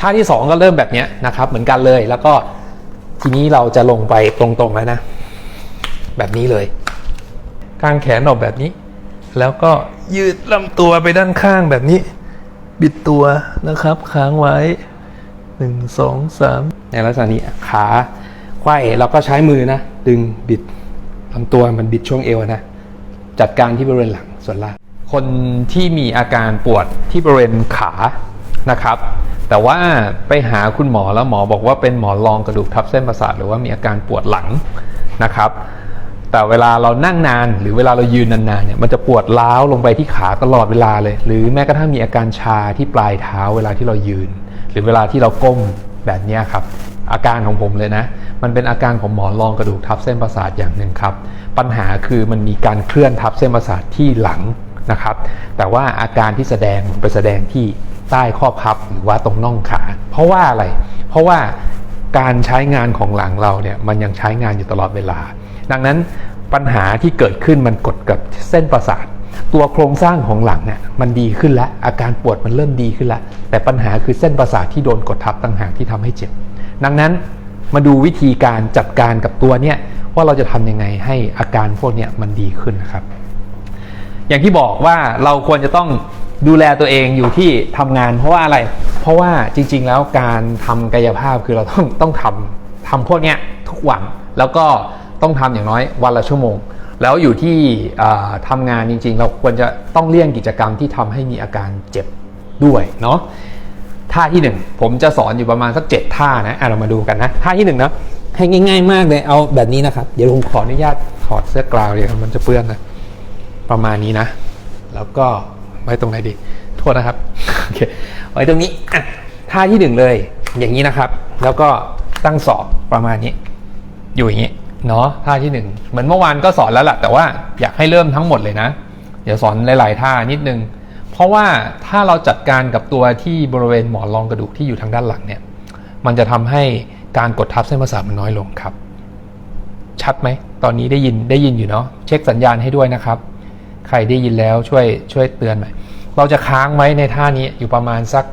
ท่าที่สองก็เริ่มแบบนี้นะครับ เหมือนกันเลยแล้วก็ทีนี้เราจะลงไปตรงๆแล้วนะ แบบนี้เลยกางแขนออกแบบนี้ แล้วก็ยืดลำตัวไปด้านข้างแบบนี้ บิดตัวนะครับ ค้างไว้หนึ่งสองสามในลักษณะนี้ขาไขว้แล้วก็ใช้มือนะ ดึงบิดลำตัวมันบิดช่วงเอวนะ จัดการที่บริเวณหลังส่วนล่างคนที่มีอาการปวดที่บริเวณขานะครับ แต่ว่าไปหาคุณหมอแล้วหมอบอกว่าเป็นหมอนรองกระดูกทับเส้นประสาทหรือว่ามีอาการปวดหลังนะครับแต่เวลาเรานั่งนานหรือเวลาเรายืนนานๆเนี่ยมันจะปวดร้าวลงไปที่ขาตลอดเวลาเลย หรือแม้กระทั่งมีอาการชาที่ปลายเท้าเวลาที่เรายืน หรือเวลาที่เราก้มแบบนี้ครับ อาการของผมเลยนะ มันเป็นอาการของหมอนรองกระดูกทับเส้นประสาทอย่างหนึ่งครับ ปัญหาคือมันมีการเคลื่อนทับเส้นประสาทที่หลังนะครับ แต่ว่าอาการที่แสดงไปแสดงที่ ใต้ข้อพับหรือว่าตรงน่องขา เพราะว่าอะไร เพราะว่าการใช้งานของหลังเราเนี่ยมันยังใช้งานอยู่ตลอดเวลา ดังนั้นปัญหาที่เกิดขึ้นมันกดกับเส้นประสาท ตัวโครงสร้างของหลังเนี่ยมันดีขึ้นแล้ว อาการปวดมันเริ่มดีขึ้นแล้ว แต่ปัญหาคือเส้นประสาทที่โดนกดทับต่างหากที่ทำให้เจ็บ ดังนั้นมาดูวิธีการจัดการกับตัวเนี่ยว่าเราจะทำยังไงให้อาการพวกเนี้ยมันดีขึ้นนะครับ อย่างที่บอกว่าเราควรจะต้อง ดูแลตัวเองอยู่ที่ทำงาน เพราะว่าอะไร เพราะว่าจริง ๆ แล้วการทำกายภาพคือเราต้องต้องทำทำพวกเนี้ยทุกวันแล้วก็ต้องทำอย่างน้อยวันละชั่วโมง แล้วอยู่ที่อ่าทำงานจริง ๆ เราควรจะต้องเลี่ยงกิจกรรมที่ทำให้มีอาการเจ็บด้วยเนาะท่าที่หนึ่งผมจะสอนอยู่ประมาณสักเจ็ดท่านะอะเรามาดูกันนะท่าที่หนึ่งนะให้ง่าย ๆ มากเลยเอาแบบนี้นะครับ เดี๋ยวผมขออนุญาตถอดเสื้อกลาวเดี๋ยวมันจะเปื้อนนะประมาณนี้นะ แล้วก็ ว้ตรงไหนดี โทษนะครับโอเคไว้ตรงนี้ท่าที่หนึ่งเลย อย่างนี้นะครับ แล้วก็ตั้งศอกประมาณนี้ อยู่อย่างนี้เนาะท่าที่หนึ่งเหมือนเมื่อวานก็สอนแล้วแหละแต่ว่าอยากให้เริ่มทั้งหมดเลยนะ เดี๋ยวสอนหลาย ๆ ท่านิดนึง เพราะว่าถ้าเราจัดการกับตัวที่บริเวณหมอนรองกระดูกที่อยู่ทางด้านหลังเนี่ย มันจะทำให้การกดทับเส้นประสาทมันน้อยลงครับ ชัดไหม ตอนนี้ได้ยินได้ยินอยู่เนาะเช็คสัญญาณให้ด้วยนะครับ ใครได้ยินแล้วช่วยช่วยเตือนหน่อยเราจะค้างไว้ในท่านี้อยู่ประมาณสัก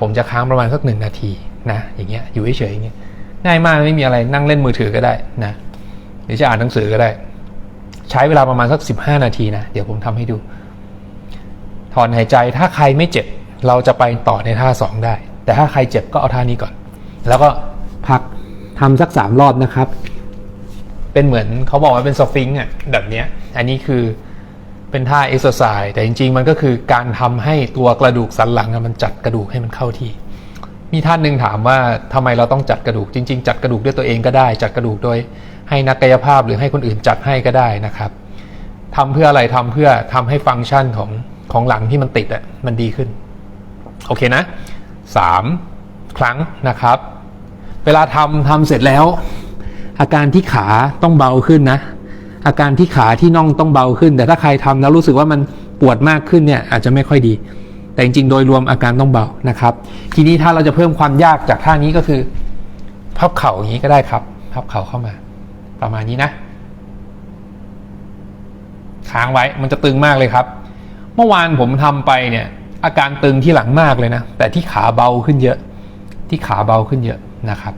ผมจะค้างประมาณสักหนึ่งนาทีนะอย่างเงี้ยอยู่เฉยๆอย่างเงี้ยง่ายมากไม่มีอะไรนั่งเล่นมือถือก็ได้นะหรือจะอ่านหนังสือก็ได้ ใช้เวลาประมาณสัก 15 นาทีนะเดี๋ยวผมทำให้ดู ถอนหายใจถ้าใครไม่เจ็บ เราจะไปต่อในท่าสองได้ แต่ถ้าใครเจ็บก็เอาท่านี้ก่อน แล้วก็พักทำสักสามรอบนะครับ เป็นเหมือนเขาบอกว่าเป็นสฟิงค์อะแบบเนี้ย อันนี้คือเป็นท่าเอ็กซ์ไซส์แต่จริง ๆ มันก็คือการทำให้ตัวกระดูกสันหลังมันจัดกระดูกให้มันเข้าที่ มีท่านหนึ่งถามว่าทำไมเราต้องจัดกระดูกจริง ๆ จัดกระดูกด้วยตัวเองก็ได้ จัดกระดูกโดยให้นักกายภาพหรือให้คนอื่นจัดให้ก็ได้นะครับทำเพื่ออะไรทำเพื่อทำให้ฟังก์ชันของของหลังที่มันติดอะมันดีขึ้น โอเคนะสามครั้งนะครับ เวลาทำทำเสร็จแล้ว อาการที่ขาต้องเบาขึ้นนะ อาการที่ขาที่น่องต้องเบาขึ้น แต่ถ้าใครทำแล้วรู้สึกว่ามันปวดมากขึ้นเนี่ยอาจจะไม่ค่อยดี แต่จริงๆ โดยรวมอาการต้องเบานะครับ ทีนี้ถ้าเราจะเพิ่มความยากจากท่านี้ก็คือ พับเข่าอย่างนี้ก็ได้ครับ พับเข่าเข้ามา ประมาณนี้นะค้างไว้มันจะตึงมากเลยครับ เมื่อวานผมทำไปเนี่ย อาการตึงที่หลังมากเลยนะ แต่ที่ขาเบาขึ้นเยอะ ที่ขาเบาขึ้นเยอะนะครับ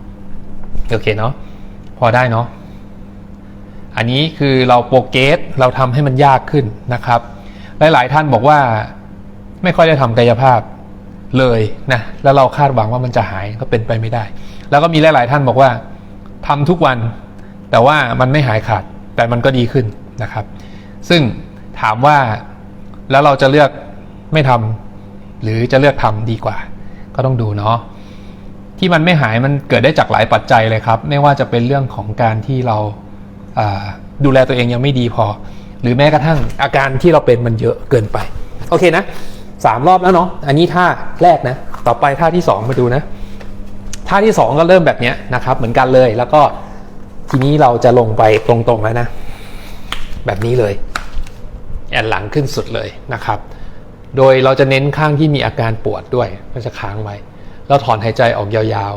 โอเคเนาะพอได้เนาะ อันนี้คือเราโปรเกสเราทำให้มันยากขึ้นนะครับ หลาย ๆ ท่านบอกว่าไม่ค่อยได้ทำกายภาพเลยนะแล้วเราคาดหวังว่ามันจะหายก็เป็นไปไม่ได้ แล้วก็มีหลาย ๆ ท่านบอกว่าทำทุกวัน แต่ว่ามันไม่หายขาดแต่มันก็ดีขึ้นนะครับ ซึ่งถามว่าแล้วเราจะเลือกไม่ทำหรือจะเลือกทำดีกว่า ก็ต้องดูเนาะที่มันไม่หายมันเกิดได้จากหลายปัจจัยเลยครับ ไม่ว่าจะเป็นเรื่องของการที่เราอ่า ดูแลตัวเองยังไม่ดีพอ หรือแม้กระทั่งอาการที่เราเป็นมันเยอะเกินไป โอเคนะสามรอบแล้วเนาะอันนี้ท่าแรกนะ ต่อไปท่าที่สองมาดูนะ ท่าที่สองก็เริ่มแบบนี้นะครับ เหมือนกันเลยแล้วก็ทีนี้เราจะลงไปตรงๆแล้วนะ แบบนี้เลย แอนหลังขึ้นสุดเลยนะครับ โดยเราจะเน้นข้างที่มีอาการปวดด้วยก็จะค้างไว้แล้วถอนหายใจออกยาว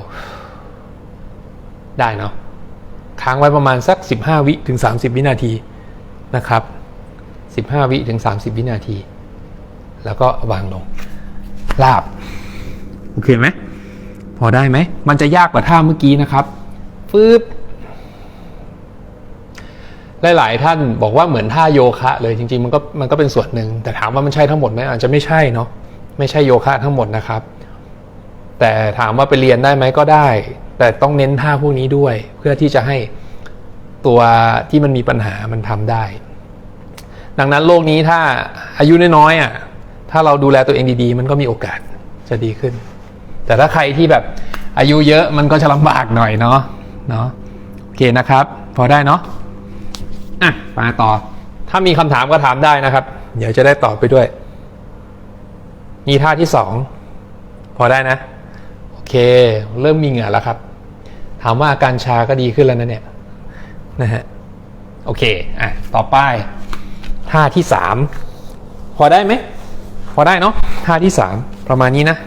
ๆ ได้เนาะ ค้างไว้ประมาณสัก 15 วิถึง 30 วินาทีนะครับ 15 วิถึง 30 วินาที แล้วก็วางลงลาบ โอเคไหมพอได้ไหม มันจะยากกว่าท่าเมื่อกี้นะครับฟืบหลาย ๆ ท่านบอกว่าเหมือนท่าโยคะ เลยจริง ๆ มันก็มันก็เป็นส่วนหนึ่ง แต่ถามว่ามันใช่ทั้งหมดไหมอาจจะไม่ใช่เนาะไม่ใช่โยคะทั้งหมดนะครับ แต่ถามว่าไปเรียนได้ไหมก็ได้ แต่ต้องเน้นท่าพวกนี้ด้วย เพื่อที่จะให้ตัวที่มันมีปัญหามันทำได้ ดังนั้นโลกนี้ถ้าอายุน้อยๆอะถ้าเราดูแลตัวเองดีๆ มันก็มีโอกาสจะดีขึ้น แต่ถ้าใครที่แบบอายุเยอะมันก็จะลำบากหน่อยเนาะเนาะโอเคนะครับ พอได้เนาะอะมาต่อ ถ้ามีคำถามก็ถามได้นะครับ เดี๋ยวจะได้ตอบไปด้วยนี่ท่าที่สองพอได้นะ โอเค เริ่มมีเหงื่อแล้วครับ ถามว่าอาการชาก็ดีขึ้นแล้วนะเนี่ยนะฮะโอเคอะต่อไปท่าที่สามพอได้ไหมพอได้เนาะท่าที่สามประมาณนี้นะ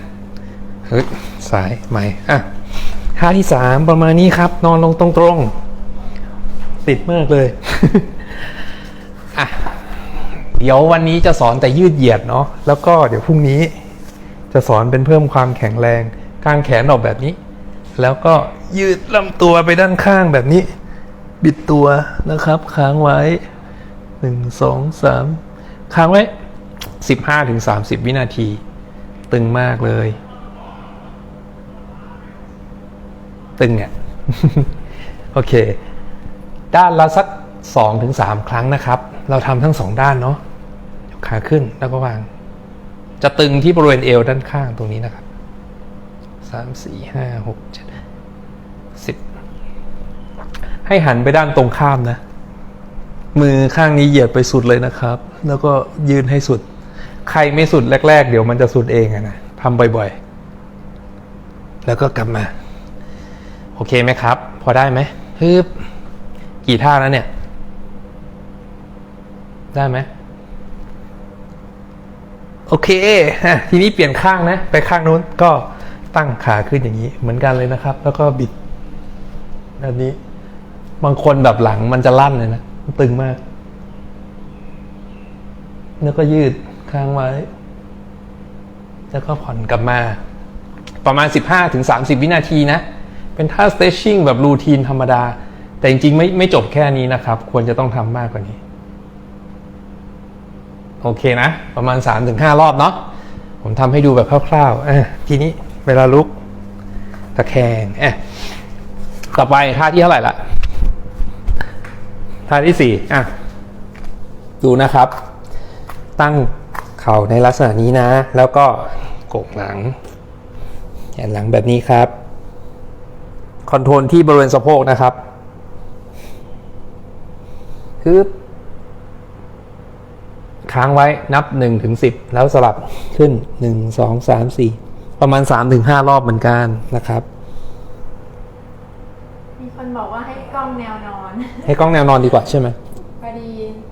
เฮ้ยสายใหม่อะท่าที่สามประมาณนี้ครับ นอนลงตรงๆ ติดมากเลยอะเดี๋ยววันนี้จะสอนแต่ยืดเหยียดเนาะแล้วก็เดี๋ยวพรุ่งนี้จะสอนเป็นเพิ่มความแข็งแรงกางแขนออกแบบนี้ แล้วก็ ยืดลำตัวไปด้านข้างแบบนี้ บิดตัวนะครับค้างไว้หนึ่งสองสามค้างไว้สิบห้าถึงสามสิบวินาที ตึงมากเลย ตึงเนี่ยโอเค ด้านละสักสองถึงสามครั้งนะครับ เราทำทั้งสองด้านเนาะยกขาขึ้นแล้วก็วาง จะตึงที่บริเวณเอวด้านข้างตรงนี้นะครับสามสี่ห้าหกเจ็ด สิบ ให้หันไปด้านตรงข้ามนะ มือข้างนี้เหยียดไปสุดเลยนะครับ แล้วก็ยืนให้สุด ใครไม่สุดแรก ๆ เดี๋ยวมันจะสุดเองนะทำบ่อยๆ แล้วก็กลับมา โอเคไหมครับ พอได้ไหมฮึบกี่ท่าแล้วเนี่ย ได้ไหมโอเค ทีนี้เปลี่ยนข้างนะ ไปข้างนู้นก็ตั้งขาขึ้นอย่างนี้ เหมือนกันเลยนะครับ แล้วก็บิดแบบนี้ บางคนแบบหลังมันจะลั่นเลยนะ ตึงมาก แล้วก็ยืดค้างไว้ แล้วก็ผ่อนกลับมา ประมาณ 15-30ถึงวินาทีนะ เป็นท่า stretching แบบรูทีนธรรมดา แต่จริงๆ ไม่ไม่จบแค่นี้นะครับ ควรจะต้องทำมากกว่านี้ โอเคนะ ประมาณ 3-5 รอบเนาะ ผมทำให้ดูแบบคร่าวๆอะทีนี้เวลาลุกตะแคงอะต่อไปท่าที่เท่าไหร่ละ ท่าที่สี่อะ ดูนะครับ ตั้งเข่าในลักษณะนี้นะ แล้วก็กกหลังแขนหลังแบบนี้ครับ คอนโทรลที่บริเวณสะโพกนะครับฮึบค้างไว้นับ1ถึง10 แล้วสลับขึ้น 1 2 3 4 ประมาณ3ถึง5รอบเหมือนกันนะครับ มีคนบอกว่าให้กล้องแนวนอน ให้กล้องแนวนอนดีกว่าใช่ไหมพอดี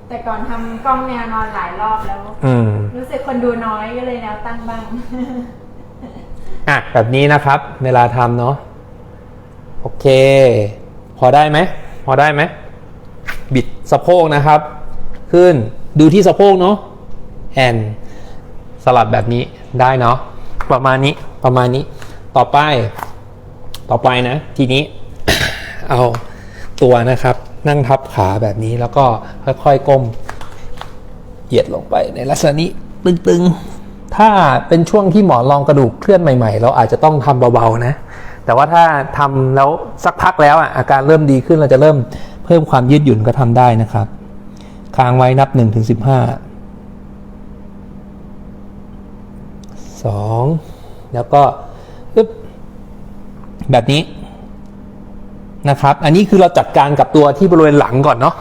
แต่ก่อนทำกล้องแนวนอนหลายรอบแล้ว อืม รู้สึกคนดูน้อยก็เลยแนวตั้งบ้าง อะ แบบนี้นะครับ เวลาทำเนาะโอเค พอได้ไหมพอได้ไหมบิดสะโพกนะครับ ขึ้นดูที่สะโพกเนาะแอนสลับแบบนี้ได้เนาะประมาณนี้ประมาณนี้ ต่อไป ต่อไปนะ ทีนี้ เอาตัวนะครับ นั่งทับขาแบบนี้แล้วก็ค่อยๆก้มเหยียดลงไปในลักษณะนี้ตึงๆ ถ้าเป็นช่วงที่หมอนรองกระดูกเคลื่อนใหม่ ๆ เราอาจจะต้องทำเบาๆนะ แต่ว่าถ้าทำแล้วสักพักแล้วอะอาการเริ่มดีขึ้นเราจะเริ่มเพิ่มความยืดหยุ่นก็ทำได้นะครับค้างไว้นับ1นถึงสิบห้าสองแล้วก็ึ๊บแบบนี้ นะครับ อันนี้คือเราจัดการกับตัวที่บริเวณหลังก่อนเนาะ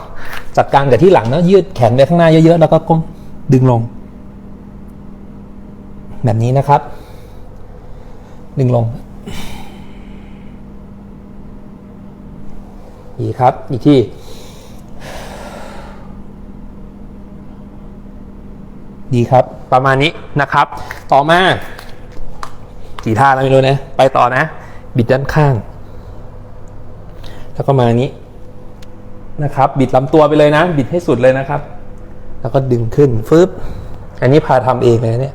จัดการกับที่หลังเนาะยืดแขนไปข้างหน้าเยอะๆ แล้วก็ก้มดึงลง แบบนี้นะครับ ดึงลงดีครับ อีกที่ดีครับ ประมาณนี้นะครับ ต่อมากี่ท่าแล้วไม่รู้นะ ไปต่อนะ บิดด้านข้าง แล้วก็มาอันนี้นะครับ บิดลำตัวไปเลยนะ บิดให้สุดเลยนะครับ แล้วก็ดึงขึ้นฟึบอันนี้พาทำเองเลยนะเนี่ย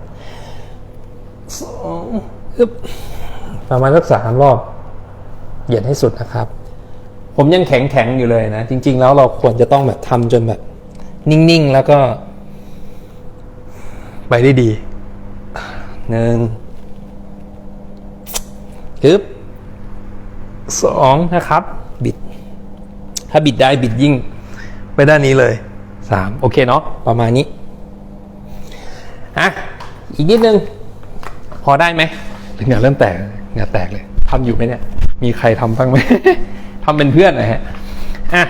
สองอึบประมาณสักสามรอบ เหยียดให้สุดนะครับ ผมยังแข็งแข็งอยู่เลยนะ จริง ๆ แล้วเราควรจะต้องแบบทำจนแบบ นิ่ง ๆ แล้วก็ ไปได้ดีหนึ่งปึ๊บสองนะครับ ถ้าบิดได้บิดยิ่ง ไปด้านนี้เลยสามโอเคเนาะประมาณนี้อะอีกนิดนึง พอได้ไหมหรือเหงื่อเริ่มแตกเหงื่อแตกเลยทำอยู่ไหมเนี่ย มีใครทำบ้างไหมทำเป็นเพื่อนนะฮะอะ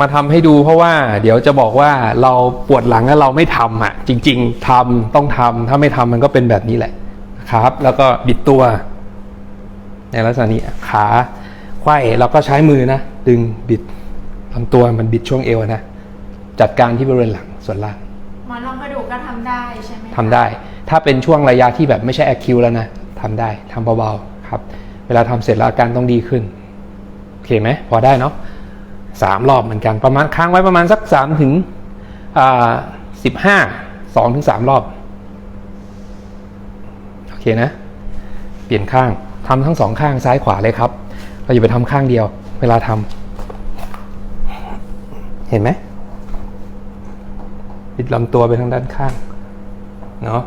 มาทำให้ดูเพราะว่าเดี๋ยวจะบอกว่าเราปวดหลังแล้วเราไม่ทำอะ จริง ๆทำต้องทำถ้าไม่ทำมันก็เป็นแบบนี้แหละนะครับ แล้วก็บิดตัว ในลักษณะนี้ขา ไขว้เราก็ใช้มือนะ ดึงบิดลำตัวมันบิดช่วงเอวนะ จัดการที่บริเวณหลังส่วนล่างหมอนรองกระดูกก็ทำได้ใช่ไหมคะทำได้ ถ้าเป็นช่วงระยะที่แบบไม่ใช่แอคคิวแล้วนะทำได้ทำเบาๆครับ เวลาทำเสร็จแล้วอาการต้องดีขึ้น โอเคไหมพอได้เนาะสามรอบเหมือนกันประมาณค้างไว้ประมาณสักสามถึงสิบห้าสองถึงสามรอบ โอเคนะ เปลี่ยนข้างทำทั้งสองข้างซ้ายขวาเลยครับ เราอย่าไปทำข้างเดียว เวลาทำเห็นไหมปิดลำตัวไปทางด้านข้างเนาะ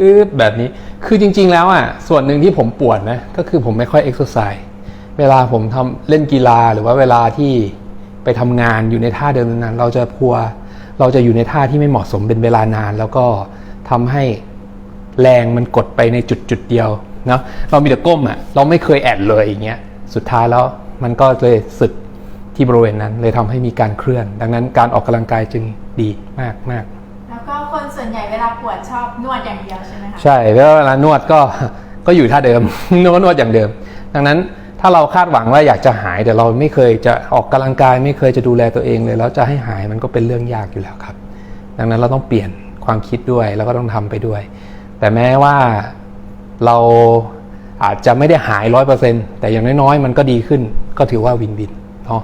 อืดแบบนี้คือจริง ๆ แล้วอะส่วนหนึ่งที่ผมปวดนะก็คือผมไม่ค่อยเอ็กซ์ไซส์เวลาผมทำเล่นกีฬาหรือว่าเวลาที่ไปทำงานอยู่ในท่าเดิมนั้น เราจะพัวเราจะอยู่ในท่าที่ไม่เหมาะสมเป็นเวลานาน แล้วก็ทำให้แรงมันกดไปในจุดจุดเดียว เนาะเรามีแต่ก้มอะเราไม่เคยแอดเลยอย่างเงี้ยสุดท้ายแล้วมันก็เลยสึกที่บริเวณนั้น เลยทำให้มีการเคลื่อน ดังนั้นการออกกำลังกายจึงดีมากมากๆแล้วก็คนส่วนใหญ่เวลาปวดชอบนวดอย่างเดียวใช่ไหมคะใช่แล้วเวลานวดก็ก็อยู่ท่าเดิมนวดนวดอย่างเดิม ดังนั้นถ้าเราคาดหวังว่าอยากจะหายแต่เราไม่เคยจะออกกำลังกาย ไม่เคยจะดูแลตัวเองเลยแล้วจะให้หายมันก็เป็นเรื่องยากอยู่แล้วครับ ดังนั้นเราต้องเปลี่ยนความคิดด้วยแล้วก็ต้องทำไปด้วย แต่แม้ว่า เราอาจจะไม่ได้หายร้อยเปอร์เซ็นแต่อย่างน้อยๆ มันก็ดีขึ้น ก็ถือว่าวินวินเนาะ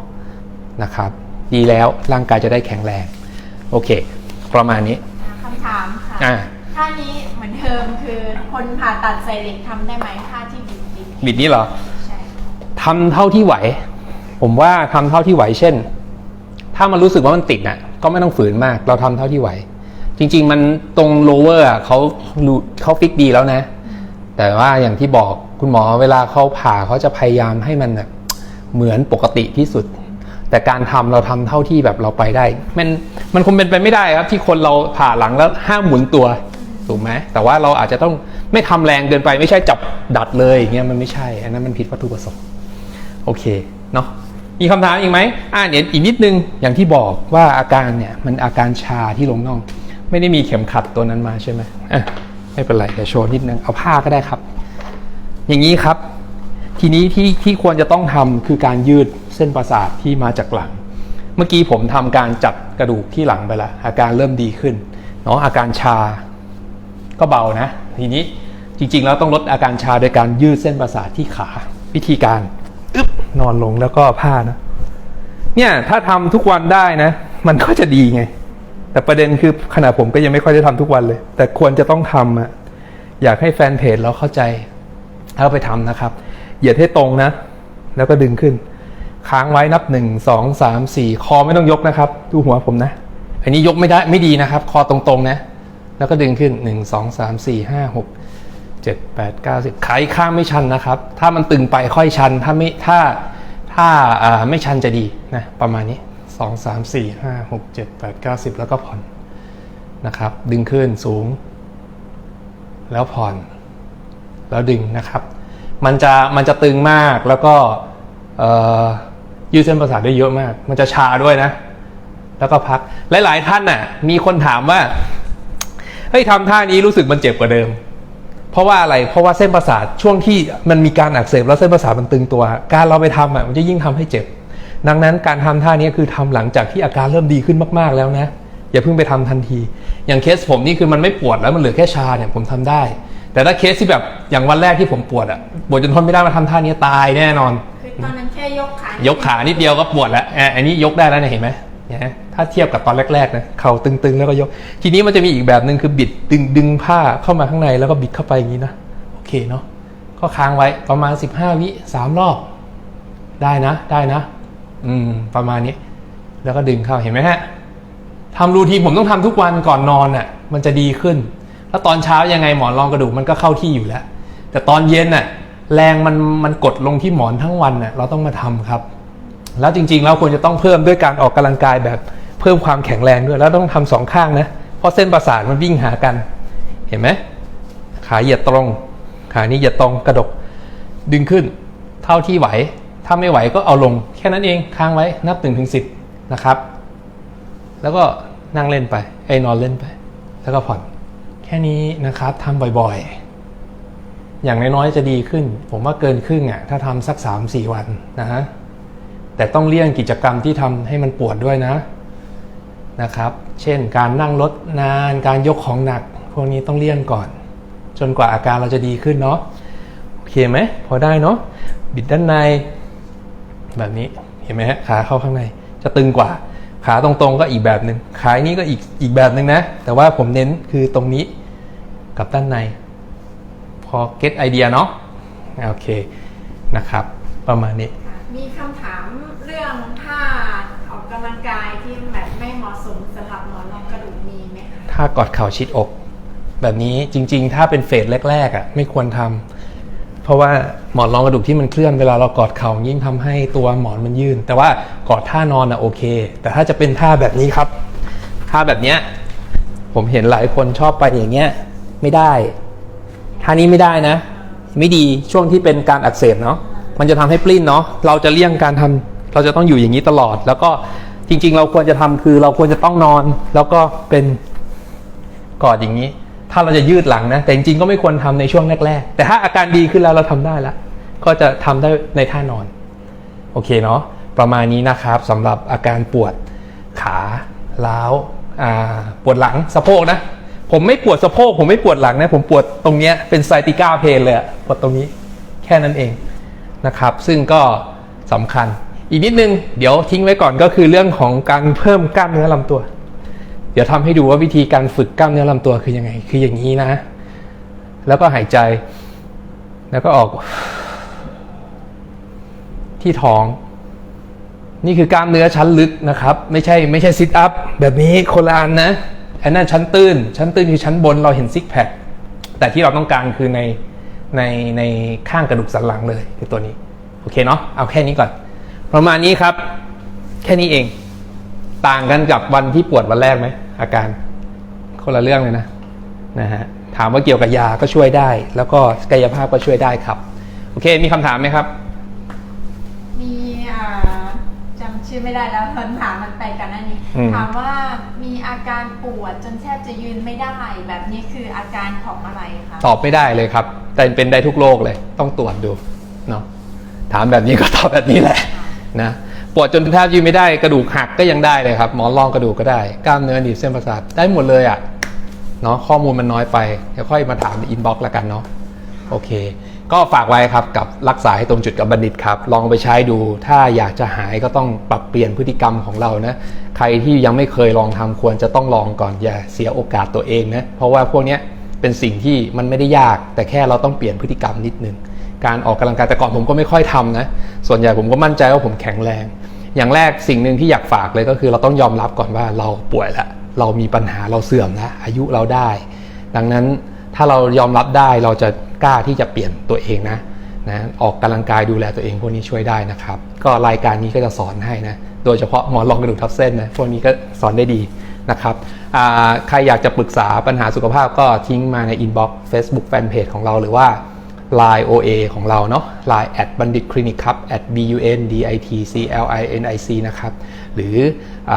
นะครับ ดีแล้วร่างกายจะได้แข็งแรง โอเค ประมาณนี้อ่าคำถามค่ะอ่าท่านี้เหมือนเดิมคือคนผ่าตัดใส่เหล็กทำได้ไหมท่าที่บิดบิดบิดนี้เหรอใช่ทำเท่าที่ไหว ผมว่าทำเท่าที่ไหว เช่น ถ้ามันรู้สึกว่ามันติดน่ะ ก็ไม่ต้องฝืนมาก เราทำเท่าที่ไหว จริง ๆ มันตรงโลเวอร์เขารู้เขาฟิกดีแล้วนะ แต่ว่าอย่างที่บอกคุณหมอเวลาเขาผ่าเขาจะพยายามให้มันแบบเหมือนปกติที่สุด แต่การทำเราทำเท่าที่แบบเราไปได้ มันมันคงเป็นไปไม่ได้ครับที่คนเราผ่าหลังแล้วห้ามหมุนตัวถูกไหมแต่ว่าเราอาจจะต้องไม่ทำแรงเกินไปไม่ใช่จับดัดเลยอย่างเงี้ยมันไม่ใช่ อันนั้นมันผิดวัตถุประสงค์โอเคเนาะมีคำถามอีกไหมอ่าเดี๋ยวอีกนิดนึงอย่างที่บอกว่าอาการเนี่ยมันอาการชาที่ลงน่อง ไม่ได้มีเข็มขัดตัวนั้นมาใช่ไหมอะ ไม่เป็นไรเดี๋ยวโชว์นิดนึงเอาผ้าก็ได้ครับ อย่างนี้ครับ ทีนี้ที่ที่ควรจะต้องทำคือการยืดเส้นประสาทที่มาจากหลัง เมื่อกี้ผมทำการจัดกระดูกที่หลังไปแล้วอาการเริ่มดีขึ้นเนาะอาการชาก็เบานะ ทีนี้จริงๆแล้วต้องลดอาการชาโดยการยืดเส้นประสาทที่ขาวิธีการอึ๊บนอนลงแล้วก็ผ้านะ เนี่ยถ้าทำทุกวันได้นะ มันก็จะดีไง แต่ประเด็นคือขณะผมก็ยังไม่ค่อยได้ทำทุกวันเลย แต่ควรจะต้องทำอะอยากให้แฟนเพจเราเข้าใจเอาไปทำนะครับ เหยียดให้ตรงนะ แล้วก็ดึงขึ้น ค้างไว้นับหนึ่งสองสามสี่คอไม่ต้องยกนะครับ ดูหัวผมนะ อันนี้ยกไม่ได้ไม่ดีนะครับ คอตรงๆนะ แล้วก็ดึงขึ้นหนึ่งสองสามสี่ห้าหกเจ็ดแปดเก้าสิบขาอีกข้างไม่ชันนะครับ ถ้ามันตึงไปค่อยชัน ถ้าไม่ถ้าถ้าไม่ชันจะดีนะ ประมาณนี้ สองสามสี่ห้าหกเจ็ดแปดเก้าสิบแล้วก็ผ่อนนะครับ ดึงขึ้นสูง แล้วผ่อน แล้วดึงนะครับ มันจะมันจะตึงมากแล้วก็ยืดเส้นประสาทได้เยอะมาก มันจะชาด้วยนะ แล้วก็พักหลาย ๆ ท่านน่ะ มีคนถามว่าเฮ้ยทำท่านี้รู้สึกมันเจ็บกว่าเดิม เพราะว่าอะไรเพราะว่าเส้นประสาทช่วงที่มันมีการอักเสบแล้วเส้นประสาทมันตึงตัว การเราไปทำอะมันจะยิ่งทำให้เจ็บ ดังนั้นการทำท่านี้คือทำหลังจากที่อาการเริ่มดีขึ้นมากๆแล้วนะ อย่าเพิ่งไปทำทันที อย่างเคสผมนี่คือมันไม่ปวดแล้วมันเหลือแค่ชาเนี่ยผมทำได้ แต่ถ้าเคสที่แบบอย่างวันแรกที่ผมปวดอะปวดจนทนไม่ได้มาทำท่านี้ตายแน่นอนคือตอนนั้นแค่ยกขายกขานิดเดียวก็ปวดแล้วอะอันนี้ยกได้แล้วเนี่ยเห็นไหมเนี่ยถ้าเทียบกับตอนแรกๆนะเข่าตึงๆ แล้วก็ยก ทีนี้มันจะมีอีกแบบหนึ่งคือบิดดึงดึงผ้าเข้ามาข้างในแล้วก็บิดเข้าไปอย่างนี้นะโอเคเนาะก็ค้างไว้ประมาณ 15 วิสามรอบ ได้นะได้นะ อืม ประมาณนี้ แล้วก็ดึงเข้าเห็นไหมฮะทำรูทีผมต้องทำทุกวันก่อนนอนน่ะ มันจะดีขึ้น แล้วตอนเช้ายังไงหมอนรองกระดูกมันก็เข้าที่อยู่แล้ว แต่ตอนเย็นน่ะ แรงมันมันกดลงที่หมอนทั้งวันน่ะ เราต้องมาทำครับ แล้วจริงๆแล้วควรจะต้องเพิ่มด้วยการออกกำลังกายแบบเพิ่มความแข็งแรงด้วย แล้วต้องทำสองข้างนะเพราะเส้นประสาทมันวิ่งหากัน เห็นไหมขาเหยียดตรง ขานี้เหยียดตรงกระดกดึงขึ้น เท่าที่ไหว ถ้าไม่ไหวก็เอาลงแค่นั้นเองค้างไว้นับ1นถึงสินะครับ แล้วก็นั่งเล่นไปไอ้นอนเล่นไป แล้วก็ผ่อนแค่นี้นะครับทำบ่อยๆ อย่างน้อยๆจะดีขึ้น ผมว่าเกินครึ่งอะถ้าทำสัก 3-4 วันนะฮะแต่ต้องเลี่ยงกิจกรรมที่ทำให้มันปวดด้วยนะนะครับ เช่นการนั่งรถนานการยกของหนัก พวกนี้ต้องเลี่ยงก่อน จนกว่าอาการเราจะดีขึ้นเนาะโอเคไหมพอได้เนาะบิดด้านใน แบบนี้เห็นไหมฮะขาเข้าข้างในจะตึงกว่า ขาตรงๆก็อีกแบบหนึ่งขาอันนี้ก็อีกอีกแบบหนึ่งนะ แต่ว่าผมเน้นคือตรงนี้กับด้านใน พอเก็ตไอเดียเนาะโอเคนะครับ ประมาณนี้ มีคำถามเรื่องท่าออกกำลังกายที่แบบไม่เหมาะสมสำหรับหมอนรองกระดูกมีไหมคะถ้ากอดเข่าชิดอก แบบนี้จริง ๆ ถ้าเป็นเฟสแรกๆอะไม่ควรทำ เพราะว่าหมอนรองกระดูกที่มันเคลื่อนเวลาเรากอดเข่ายิ่งทำให้ตัวหมอนมันยืนแต่ว่ากอดท่านอนอะโอเค แต่ถ้าจะเป็นท่าแบบนี้ครับ ท่าแบบเนี้ยผมเห็นหลายคนชอบไปอย่างเงี้ยไม่ได้ท่านี้ไม่ได้นะ ไม่ดีช่วงที่เป็นการอักเสบเนาะมันจะทำให้ปลิ้นเนาะเราจะเลี่ยงการทำเราจะต้องอยู่อย่างนี้ตลอด แล้วก็จริง ๆ เราควรจะทำคือเราควรจะต้องนอน แล้วก็เป็นกอดอย่างนี้ ถ้าเราจะยืดหลังนะ แต่จริงๆก็ไม่ควรทำในช่วงแรกๆ แต่ถ้าอาการดีขึ้นแล้วเราทำได้แล้วก็จะทำได้ในท่านอน โอเคเนาะ ประมาณนี้นะครับสำหรับอาการปวดขาล้าวปวดหลังสะโพกนะ ผมไม่ปวดสะโพก ผมไม่ปวดหลังนะ ผมปวดตรงเนี้ยเป็นไซติก้าเพนเลยปวดตรงนี้แค่นั้นเองนะครับ ซึ่งก็สำคัญ อีกนิดนึง เดี๋ยวทิ้งไว้ก่อนก็คือเรื่องของการเพิ่มกล้ามเนื้อลำตัว เดี๋ยวทำให้ดูว่าวิธีการฝึกกล้ามเนื้อลำตัวคือยังไง คืออย่างนี้นะ แล้วก็หายใจ แล้วก็ออก ที่ท้อง นี่คือกล้ามเนื้อชั้นลึกนะครับ ไม่ใช่ไม่ใช่ซิทอัพแบบนี้คนละอันนะอันนั้นชั้นตื้น ชั้นตื้นคือชั้นบนเราเห็นซิกแพคแต่ที่เราต้องการคือในในในข้างกระดูกสันหลังเลยคือตัวนี้ โอเคเนาะเอาแค่นี้ก่อน ประมาณนี้ครับ แค่นี้เอง ต่างกันกับวันที่ปวดวันแรกไหม อาการคนละเรื่องเลยนะนะฮะถามว่าเกี่ยวกับยาก็ช่วยได้ แล้วก็กายภาพก็ช่วยได้ครับ โอเค มีคำถามไหมครับ มีอ่าจำชื่อไม่ได้แล้วคำถามมันไปกันนั่นนี่อืมถามว่ามีอาการปวดจนแทบจะยืนไม่ได้ แบบนี้คืออาการของอะไรคะตอบไม่ได้เลยครับ แต่เป็นได้ทุกโรคเลย ต้องตรวจดูเนาะถามแบบนี้ก็ตอบแบบนี้แหละนะ ปวดจนแทบยืนไม่ได้กระดูกหักก็ยังได้เลยครับหมอนรองกระดูกก็ได้กล้ามเนื้อหนีบเส้นประสาทได้หมดเลยอะ่ะเนาะข้อมูลมันน้อยไปเดี๋ยวค่อยมาถามในอินบ็อกซ์ละกันเนาะโอเค ก็ฝากไว้ครับกับรักษาให้ตรงจุดกับบัณฑิตครับ ลองไปใช้ดู ถ้าอยากจะหายก็ต้องปรับเปลี่ยนพฤติกรรมของเรานะ ใครที่ยังไม่เคยลองทำควรจะต้องลองก่อนอย่าเสียโอกาสตัวเองนะเพราะว่าพวกนี้เป็นสิ่งที่มันไม่ได้ยาก แต่แค่เราต้องเปลี่ยนพฤติกรรมนิดนึง การออกกำลังกายแต่ก่อนผมก็ไม่ค่อยทำนะ ส่วนใหญ่ผมก็มั่นใจว่าผมแข็งแรง อย่างแรกสิ่งหนึ่งที่อยากฝากเลยก็คือเราต้องยอมรับก่อนว่าเราป่วยแล้วเรามีปัญหาเราเสื่อมแล้วอายุเราได้ ดังนั้นถ้าเรายอมรับได้เราจะกล้าที่จะเปลี่ยนตัวเองนะนะออกกำลังกายดูแลตัวเองพวกนี้ช่วยได้นะครับ ก็รายการนี้ก็จะสอนให้นะโดยเฉพาะหมอนรองกระดูกทับเส้นนะพวกนี้ก็สอนได้ดีนะครับใครอยากจะปรึกษาปัญหาสุขภาพก็ทิ้งมาในอินบ็อกซ์ Facebook Fanpage ของเราหรือว่า Line OA ของเราเนาะ Line at bandit clinic ครับ at b u n d i t c l i n i c นะครับ หรืออ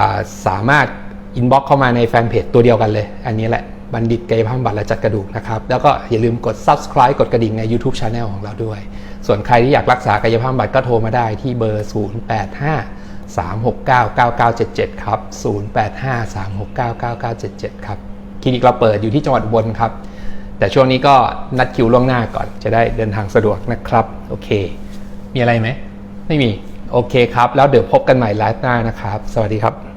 สามารถอินบ็อกเข้ามาในแฟนเพจตัวเดียวกันเลย อันนี้แหละบัณฑิตกายภาพบำบัตรและจัดกระดูกนะครับ แล้วก็อย่าลืมกด subscribe กดกระดิ่งใน YouTube Channel ของเราด้วย ส่วนใครที่อยากรักษากายภาพบำบัตรก็โทรมาได้ที่เบอร์ 085 369 9977 ครับ 085 369 9977 ครับ คลินิกเราเปิดอยู่ที่จังหวัดอุบลครับ แต่ช่วงนี้ก็นัดคิวล่วงหน้าก่อนจะได้เดินทางสะดวกนะครับ โอเค มีอะไรไหม ไม่มี โอเคครับ แล้วเดี๋ยวพบกันใหม่ไลฟ์หน้านะครับ สวัสดีครับ